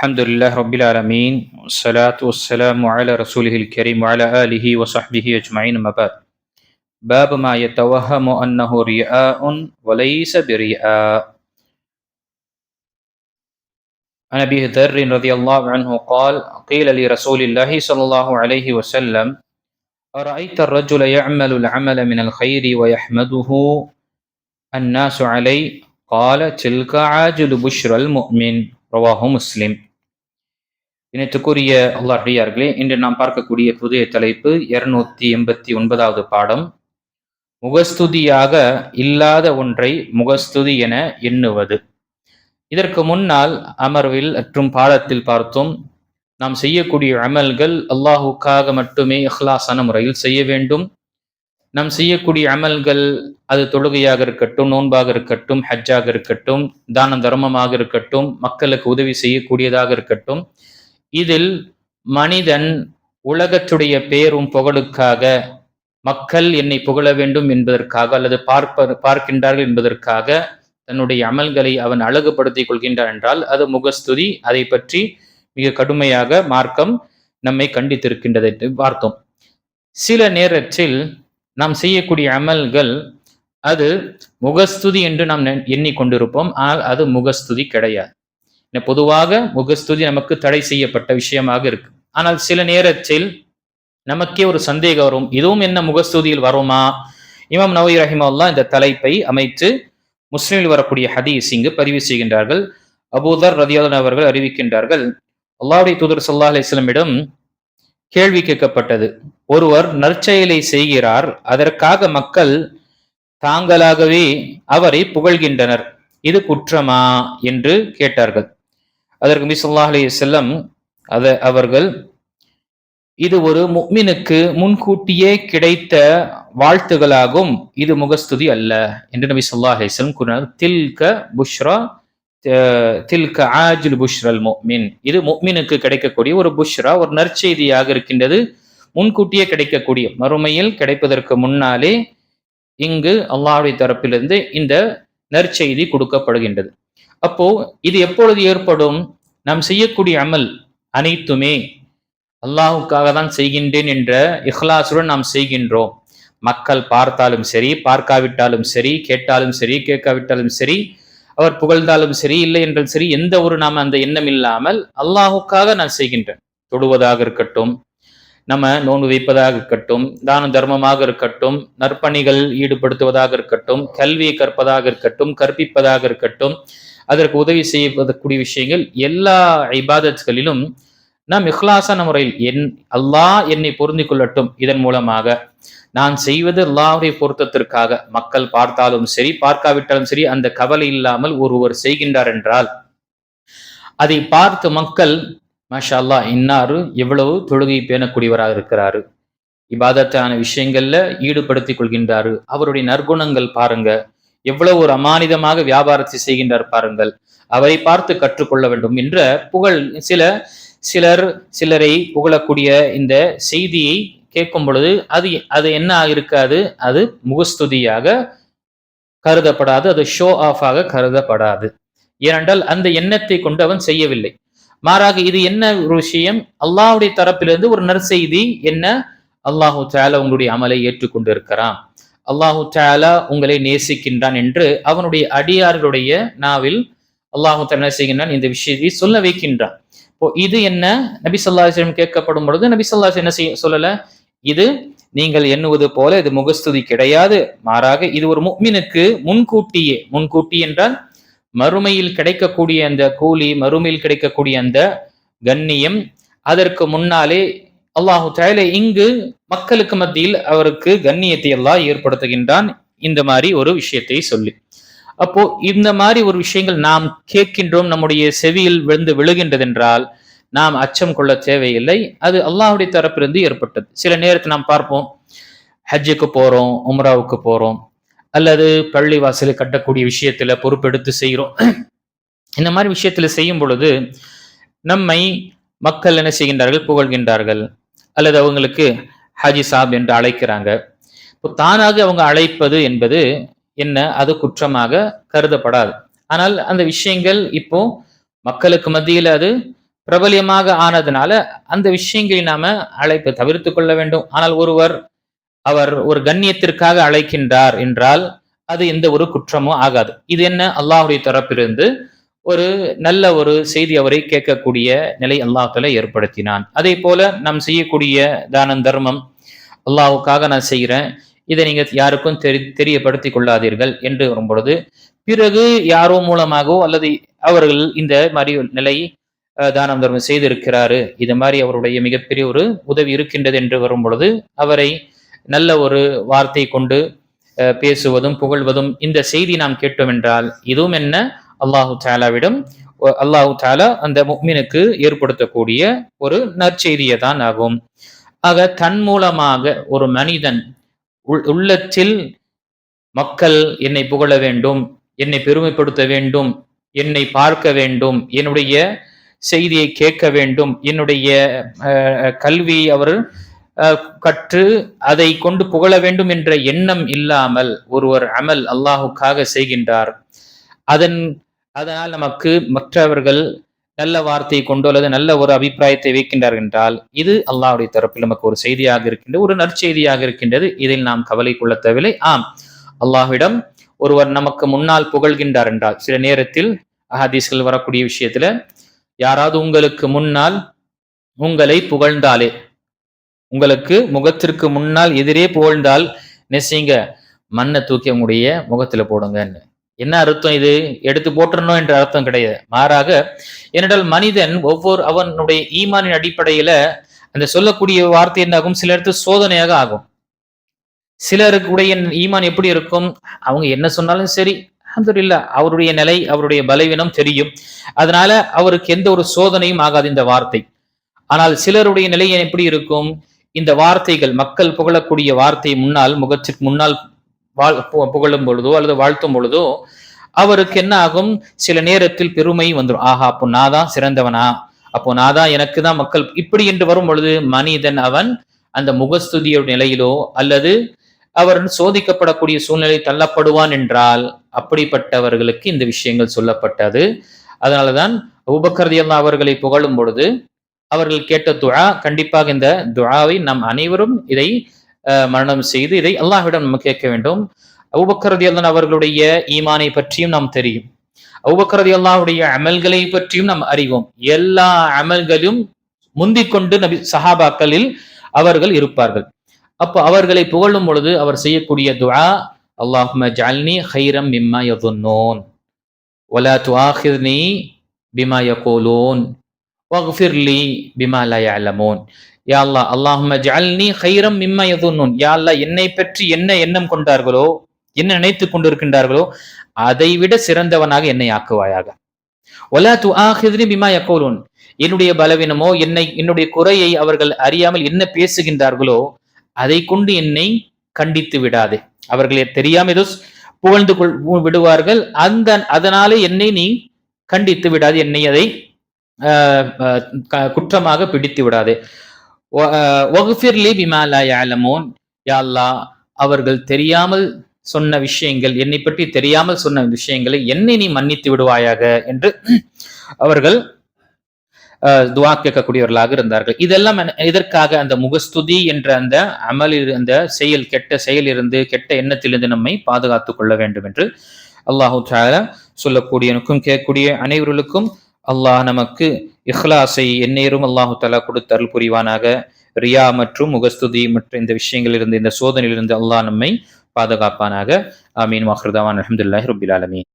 الحمد لله رب العالمين والصلاة والسلام على رسوله الكريم وعلى آله وصحبه أجمعين ما بعد باب ما يتوهم أنه رياء وليس برياء عن أبي ذر رضي الله عنه قال قيل لرسول الله صلى الله عليه وسلم أرأيت الرجل يعمل العمل من الخير ويحمده الناس عليه قال تلك عاجل بشرى المؤمن رواه مسلم இணைத்துக்குரிய அல்லாஹியார்களே இன்று நாம் பார்க்கக்கூடிய புதிய தலைப்பு இருநூத்தி எண்பத்தி ஒன்பதாவது பாடம். முகஸ்துதியாக இல்லாத ஒன்றை முகஸ்துதி என எண்ணுவது. இதற்கு முன்னால் அமர்வில் மற்றும் பாடத்தில் பார்த்தோம் நாம் செய்யக்கூடிய அமல்கள் அல்லாஹுக்காக மட்டுமே இஹ்லாசான முறையில் செய்ய வேண்டும். நாம் செய்யக்கூடிய அமல்கள் அது தொழுகையாக இருக்கட்டும் நோன்பாக இருக்கட்டும் ஹஜ்ஜாக இருக்கட்டும் தான தர்மமாக இருக்கட்டும் மக்களுக்கு உதவி செய்யக்கூடியதாக இருக்கட்டும் இதில் மனிதன் உலகத்துடைய பேரும் புகழுக்காக மக்கள் என்னை புகழ வேண்டும் என்பதற்காக அல்லது பார்ப்ப பார்க்கின்றார்கள் என்பதற்காக தன்னுடைய அமல்களை அவன் அழகுபடுத்திக் கொள்கின்றான் என்றால் அது முகஸ்துதி. அதை பற்றி மிக கடுமையாக மார்க்கம் நம்மை கண்டித்திருக்கின்றது என்று பார்த்தோம். சில நேரத்தில் நாம் செய்யக்கூடிய அமல்கள் அது முகஸ்துதி என்று நாம் எண்ணிக்கொண்டிருப்போம் ஆனால் அது முகஸ்துதி கிடையாது. பொதுவாக முகஸ்துதி நமக்கு தடை செய்யப்பட்ட விஷயமாக இருக்கு. ஆனால் சில நேரத்தில் நமக்கே ஒரு சந்தேகம் வரும். இதுவும் என்ன முகஸ்துதியில் வருமா? இமாம் நவி ரஹிமல்லா இந்த தலைப்பை அமைத்து முஸ்லீமில் வரக்கூடிய ஹதீஸ் இங்கு பதிவு செய்கின்றார்கள். அபூதர் ரதியாதன் அவர்கள் அறிவிக்கின்றார்கள். அல்லாவுடைய தூதர் சல்லா அலிஸ்லமிடம் கேள்வி கேட்கப்பட்டது. ஒருவர் நற்செயலை செய்கிறார் அதற்காக மக்கள் தாங்களாகவே அவரை புகழ்கின்றனர். இது குற்றமா? என்று கேட்டார்கள். அதற்கு மிசல்லா அலி செல்லம் அதை அவர்கள் இது ஒரு முக்மினுக்கு முன்கூட்டியே கிடைத்த வாழ்த்துகளாகும். இது முகஸ்துதி அல்ல என்று நபி சொல்லா அலிஸ்லம் கூறினார். தில்க புஷ்ரா தில்க ஆஜுல் புஷ்ரல் முக்மின். இது முக்மினுக்கு கிடைக்கக்கூடிய ஒரு புஷ்ரா ஒரு நற்செய்தியாக இருக்கின்றது. முன்கூட்டியே கிடைக்கக்கூடிய மறுமையில் கிடைப்பதற்கு முன்னாலே இங்கு அல்லாஹுடைய தரப்பிலிருந்து இந்த நற்செய்தி கொடுக்கப்படுகின்றது. அப்போ இது எப்பொழுது ஏற்படும்? நாம் செய்யக்கூடிய அமல் அனைத்துமே அல்லாஹுக்காக தான் செய்கின்றேன் என்ற இஹ்லாசுடன் நாம் செய்கின்றோம். மக்கள் பார்த்தாலும் சரி பார்க்காவிட்டாலும் சரி கேட்டாலும் சரி கேட்காவிட்டாலும் சரி அவர் புகழ்ந்தாலும் சரி இல்லை என்றாலும் சரி எந்த ஒரு நாம் அந்த எண்ணம் இல்லாமல் அல்லாஹுக்காக நான் செய்கின்றேன் தொடுவதாக இருக்கட்டும் நம்ம நோன்பு வைப்பதாக இருக்கட்டும் தான தர்மமாக இருக்கட்டும் நற்பணிகள் ஈடுபடுத்துவதாக இருக்கட்டும் கல்வியை கற்பதாக இருக்கட்டும் கற்பிப்பதாக இருக்கட்டும் அதற்கு உதவி செய்வதற்குரிய விஷயங்கள் எல்லா இபாதத்களிலும் நாம் இஹ்லாசான முறையில் என் அல்லாஹ் என்னை பொருந்தி கொள்ளட்டும். இதன் மூலமாக நான் செய்வது அல்லாஹுடைய பொருத்தத்திற்காக. மக்கள் பார்த்தாலும் சரி பார்க்காவிட்டாலும் சரி அந்த கவலை இல்லாமல் ஒருவர் செய்கின்றார் என்றால் அதை பார்த்து மக்கள் மாஷா அல்லா இன்னாரு எவ்வளவு தொழுகை பேணக்கூடியவராக இருக்கிறாரு. இபாதத்தான விஷயங்கள்ல ஈடுபடுத்திக் கொள்கின்றாரு. அவருடைய நற்குணங்கள் பாருங்க. எவ்வளவு ஒரு அமானிதமாக வியாபாரத்தை செய்கின்றார் பாருங்கள். அவரை பார்த்து கற்றுக்கொள்ள வேண்டும். என்ற புகழ் சில சிலர் சிலரை புகழக்கூடிய இந்த செய்தியை கேட்கும் பொழுது அது அது என்ன இருக்காது அது முகஸ்துதியாக கருதப்படாது. அது ஷோ ஆஃப் ஆக கருதப்படாது. ஏனென்றால் அந்த எண்ணத்தை கொண்டு அவன் செய்யவில்லை. மாறாக இது என்ன ஒரு விஷயம்? அல்லாஹுடைய தரப்பிலிருந்து ஒரு நற்செய்தி என்ன? அல்லாஹு தாலா உங்களுடைய அமலை ஏற்றுக்கொண்டு இருக்கிறான் அல்லாஹு தாலா உங்களை நேசிக்கின்றான் என்று அவனுடைய அடியார்களுடைய நாவில் அல்லாஹு தாலா செய்கின்றான் இந்த விஷயத்தை சொல்ல வைக்கின்றான். இப்போ இது என்ன? நபி சொல்லாஹம் கேட்கப்படும் பொழுது நபி சொல்லாஹ் என்ன செய்ய சொல்லல? இது நீங்கள் எண்ணுவது போல இது முகஸ்துதி கிடையாது. மாறாக இது ஒரு முக்மினுக்கு முன்கூட்டியே முன்கூட்டி என்றால் மறுமையில் கிடைக்கக்கூடிய அந்த கூலி மறுமையில் கிடைக்கக்கூடிய அந்த கண்ணியம் அதற்கு முன்னாலே அல்லாஹு தாயில இங்கு மக்களுக்கு மத்தியில் அவருக்கு கண்ணியத்தை எல்லாம் ஏற்படுத்துகின்றான். இந்த மாதிரி ஒரு விஷயத்தை சொல்லி. அப்போ இந்த மாதிரி ஒரு விஷயங்கள் நாம் கேட்கின்றோம் நம்முடைய செவியில் விழுந்து விழுகின்றது என்றால் நாம் அச்சம் கொள்ள தேவையில்லை. அது அல்லாஹுடைய தரப்பிலிருந்து ஏற்பட்டது. சில நேரத்தில் நாம் பார்ப்போம் ஹஜ்ஜுக்கு போறோம் உம்ராவுக்கு போறோம் அல்லது பள்ளி வாசலை கட்டக்கூடிய விஷயத்துல பொறுப்பெடுத்து செய்கிறோம் இந்த மாதிரி விஷயத்துல செய்யும் பொழுது நம்மை மக்கள் என்ன செய்கின்றார்கள்? புகழ்கின்றார்கள். அல்லது அவங்களுக்கு ஹாஜி சாப் என்று அழைக்கிறாங்க. இப்போ தானாக அவங்க அழைப்பது என்பது என்ன? அது குற்றமாக கருதப்படாது. ஆனால் அந்த விஷயங்கள் இப்போ மக்களுக்கு மத்தியில் அது பிரபலியமாக ஆனதுனால அந்த விஷயங்களை நாம அழைப்பை தவிர்த்து கொள்ள வேண்டும். ஆனால் ஒருவர் அவர் ஒரு கண்ணியத்திற்காக அழைக்கின்றார் என்றால் அது எந்த ஒரு குற்றமும் ஆகாது. இது என்ன? அல்லாஹுடைய தரப்பிலிருந்து ஒரு நல்ல ஒரு செய்தி அவரை கேட்கக்கூடிய நிலை அல்லாஹால ஏற்படுத்தினான். அதே போல நாம் செய்யக்கூடிய தானம் தர்மம் அல்லாவுக்காக நான் செய்கிறேன் இதை நீங்க யாருக்கும் தெரி தெரியப்படுத்திக் கொள்ளாதீர்கள் என்று வரும்பொழுது பிறகு யாரோ மூலமாகவோ அல்லது அவர்கள் இந்த மாதிரி நிலை தானம் தர்மம் செய்திருக்கிறாரு. இது மாதிரி அவருடைய மிகப்பெரிய ஒரு உதவி இருக்கின்றது என்று வரும் பொழுது அவரை நல்ல ஒரு வார்த்தை கொண்டு பேசுவதும் புகழ்வதும் இந்த செய்தி நாம் கேட்டோம் என்றால் இதுவும் என்ன? அல்லாஹு தாலாவிடம் அல்லாஹு தாலா அந்த முக்மினுக்கு ஏற்படுத்தக்கூடிய ஒரு நற்செய்தியை தான் ஆகும். ஆக தன் மூலமாக ஒரு மனிதன் உள்- உள்ளத்தில் மக்கள் என்னை புகழ வேண்டும் என்னை பெருமைப்படுத்த வேண்டும் என்னை பார்க்க வேண்டும் என்னுடைய செய்தியை கேட்க வேண்டும் என்னுடைய கல்வி அவர் கற்று அதை கொண்டு புகழ வேண்டும் என்ற எண்ணம் இல்லாமல் ஒருவர் அமல் அல்லாஹுக்காக செய்கின்றார். அதன் அதனால் நமக்கு மற்றவர்கள் நல்ல வார்த்தையை கொண்டு அல்லது நல்ல ஒரு அபிப்பிராயத்தை வைக்கின்றார் என்றால் இது அல்லாவுடைய தரப்பில் நமக்கு ஒரு செய்தியாக இருக்கின்றது ஒரு நற்செய்தியாக இருக்கின்றது. இதில் நாம் கவலை கொள்ள தேவையில்லை ஆம். அல்லாஹ்விடம் ஒருவர் நமக்கு முன்னால் புகழ்கின்றார் என்றால் சில நேரத்தில் அஹாதீஸ்கள் வரக்கூடிய விஷயத்துல யாராவது உங்களுக்கு முன்னால் உங்களை புகழ்ந்தாலே உங்களுக்கு முகத்திற்கு முன்னால் எதிரே புகழ்ந்தால் நெசிங்க மண்ணை தூக்கி உங்களுடைய முகத்துல போடுங்கன்னு. என்ன அர்த்தம் இது? எடுத்து போட்டுறணும் என்ற அர்த்தம் கிடையாது. மாறாக ஏனென்றால் மனிதன் ஒவ்வொரு அவனுடைய ஈமானின் அடிப்படையில அந்த சொல்லக்கூடிய வார்த்தை என்ன ஆகும் சில சோதனையாக ஆகும். சிலருக்குடைய ஈமான் எப்படி இருக்கும்? அவங்க என்ன சொன்னாலும் சரி. இல்ல அவருடைய நிலை அவருடைய பலவீனம் தெரியும். அதனால அவருக்கு எந்த ஒரு சோதனையும் ஆகாது இந்த வார்த்தை. ஆனால் சிலருடைய நிலை எப்படி இருக்கும்? இந்த வார்த்தைகள் மக்கள் புகழக்கூடிய வார்த்தை முன்னால் முகத்திற்கு முன்னால் வாழ் பு- புகழும் பொழுதோ அல்லது வாழ்த்தும் பொழுதோ அவருக்கு என்ன ஆகும்? சில நேரத்தில் பெருமை வந்துடும் ஆஹா அப்போ நான் தான் சிறந்தவனா? அப்போ நான் தான் எனக்கு தான் மக்கள். இப்படி என்று வரும் பொழுது மனிதன் அவன் அந்த முகஸ்துதியோட நிலையிலோ அல்லது அவர் சோதிக்கப்படக்கூடிய சூழ்நிலை தள்ளப்படுவான் என்றால் அப்படிப்பட்டவர்களுக்கு இந்த விஷயங்கள் சொல்லப்பட்டது. அதனாலதான் உபக்கரதி அவர்களை புகழும் பொழுது அவர்கள் கேட்ட துழா கண்டிப்பாக இந்த துழாவை நாம் அனைவரும் இதை மரணம் செய்து இதை அல்லாஹ்விடம் நம்ம கேட்க வேண்டும். அவுபக்கரதி அல்லன் அவர்களுடைய ஈமானை பற்றியும் நாம் தெரியும். அவுபக்கரதி அல்லாஹுடைய அமல்களை பற்றியும் நாம் அறிவோம். எல்லா அமல்களும் முந்திக் கொண்டு நபி சஹாபாக்களில் அவர்கள் இருப்பார்கள். அப்போ அவர்களை புகழும் பொழுது அவர் செய்யக்கூடிய துவா அல்லாஹும ஜால்னி ஹைரம் மிம்மா யதுன்னோன் ஒலா துவாஹிர்னி பிமா யகோலோன் வக்ஃபிர் பிமா யா அல்லாஹ் அல்லாஹும்ம ஜஅல்னி ஹைரம் மிம்மா எதுன்னு யா என்னை பற்றி என்ன எண்ணம் கொண்டார்களோ என்ன நினைத்துக் கொண்டிருக்கின்றார்களோ அதை விட சிறந்தவனாக என்னை ஆக்குவாயாக. ஒலா து துஆஹிர்னி பிமா யகூலூன். என்னுடைய பலவீனமோ என்னை என்னுடைய குறையை அவர்கள் அறியாமல் என்ன பேசுகின்றார்களோ அதை கொண்டு என்னை கண்டித்து விடாதே. அவர்களே தெரியாம ஏதோ புகழ்ந்து கொள் விடுவார்கள். அந்த அதனாலே என்னை நீ கண்டித்து விடாது. என்னை அதை க- குற்றமாக பிடித்து விடாதே. வகுஃபிர்லி பிமாலா யாலமோன் யாழ்லா அவர்கள் தெரியாமல் சொன்ன விஷயங்கள் என்னை பற்றி தெரியாமல் சொன்ன விஷயங்களை என்னை நீ மன்னித்து விடுவாயாக என்று அவர்கள் துவா கேட்கக்கூடியவர்களாக இருந்தார்கள். இதெல்லாம் இதற்காக அந்த முகஸ்துதி என்ற அந்த அமலில் அந்த செயல் கெட்ட செயலிருந்து கெட்ட எண்ணத்திலிருந்து நம்மை பாதுகாத்துக் கொள்ள வேண்டும் என்று அல்லாஹூ சொல்லக்கூடியனுக்கும் கேட்கக்கூடிய அனைவர்களுக்கும் அல்லாஹ் நமக்கு இஹ்லாஸை எந்நேரும் அல்லாஹு தலா கொடுத்து அருள் புரிவானாக. ரியா மற்றும் முகஸ்துதி மற்ற இந்த விஷயங்களிலிருந்து இந்த சோதனையிலிருந்து அல்லாஹ் நம்மை பாதுகாப்பானாக. ஆமீன் வாஹ்ருதாவான். அல்ஹம்துலில்லாஹி ரபுல் ஆலமீன்.